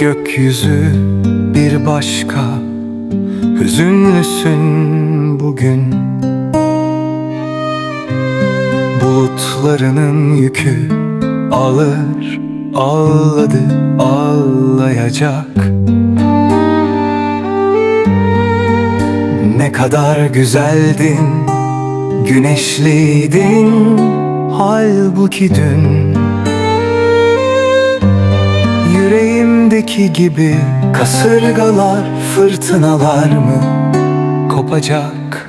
Gökyüzü bir başka. Hüzünlüsün bugün. Bulutlarının yükü Alır, ağladı, ağlayacak. Ne kadar güzeldin Güneşliydin Halbuki dün Yüreğimdeki gibi kasırgalar, fırtınalar mı kopacak?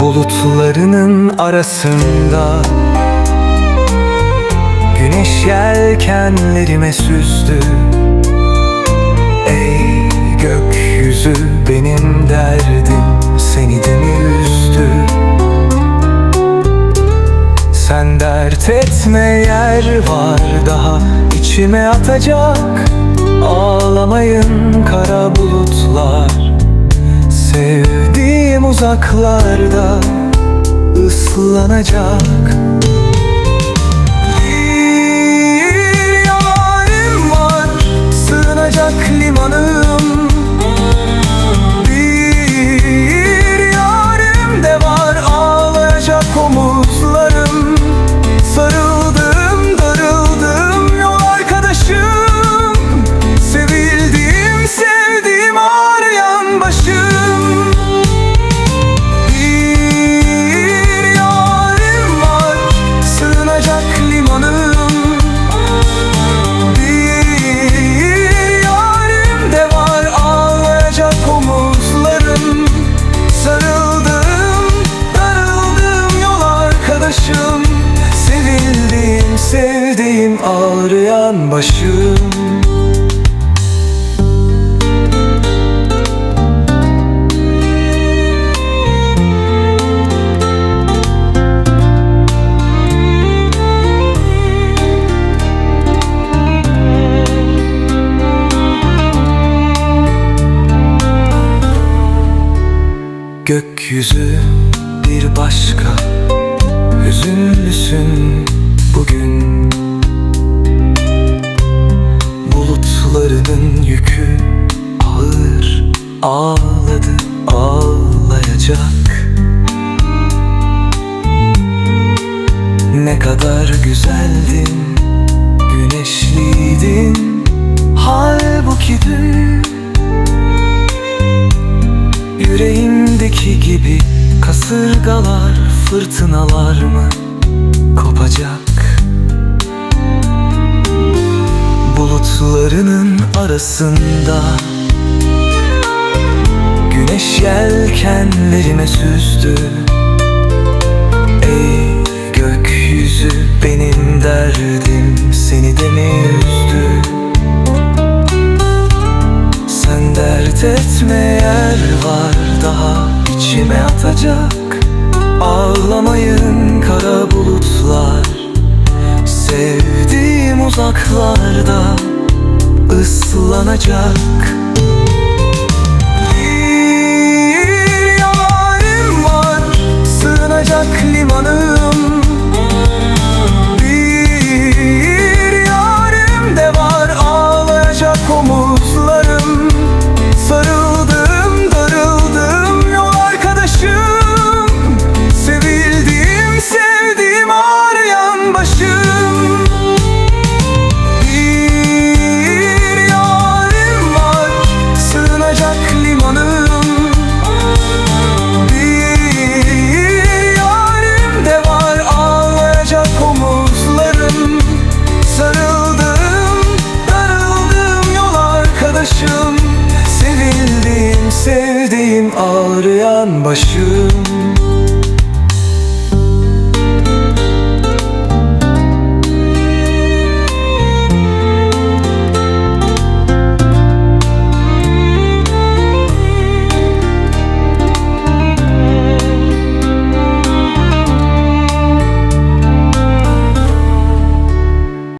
Bulutlarının arasında Güneş yelkenlerime süzdü Sen dert etme yer var daha içime atacak. Ağlamayın kara bulutlar. Sevdiğim uzaklarda ıslanacak Gökyüzü bir başka. Hüzünlüsün bugün. Bulutlarının yükü ağır. Ağladı ağlayacak. Ne kadar güzeldin Güneşliydin. Halbuki dün Yüreğimdeki gibi kasırgalar, fırtınalar mı kopacak? Bulutlarının arasında Güneş yelkenlerime süzdü Ey gökyüzü benim derdim seni de mi üzdü? Sen dert etme yer var daha içime atacak. Ağlamayın kara bulutlar. Sevdiğim uzaklarda ıslanacak. Bir yarim var sığınacak limanım ağrıyan başım.